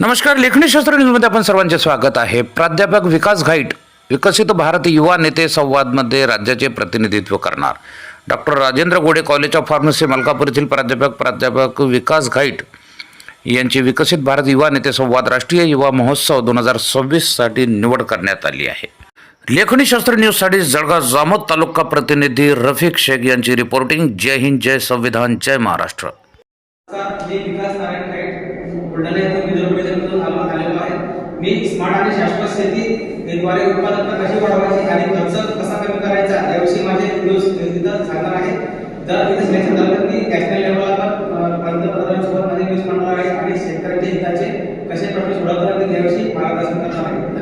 नमस्कार लेखणीशास्त्र न्यूजमध्ये आपण सर्वांचे स्वागत आहे. प्राध्यापक विकास घाईट विकसित भारत युवा नेते संवादमध्ये राज्याचे प्रतिनिधित्व करणार. Doctor Rajendra Gode college of pharmacy Malkapur येथील प्राध्यापक प्राध्यापक विकास घाईट यांची विकसित भारत युवा नेते संवाद राष्ट्रीय युवा महोत्सव दोन हजार सव्वीससाठी निवड करण्यात आली आहे. लेखणीशास्त्र न्यूजसाठी जळगाव जामोद तालुका प्रतिनिधी रफिक शेख यांची रिपोर्टिंग. जय हिंद जय संविधान जय महाराष्ट्र. मी स्मार्ट आणि शाश्वत शेती द्वारे उत्पादकता कशी वाढवायची आणि खर्च कसा कमी करायचा याविषयी माझे व्हिडिओज तिथं सांगणार आहे. तर इथे सिलेक्शन झालं मी नॅशनल लेवलला पंतप्रधानांसोबत माझे न्यूज करणार आहे आणि शेतकऱ्यांच्या हिताचे कसे प्रश्न सोडवतात याविषयी मार्गदर्शन करणार आहे.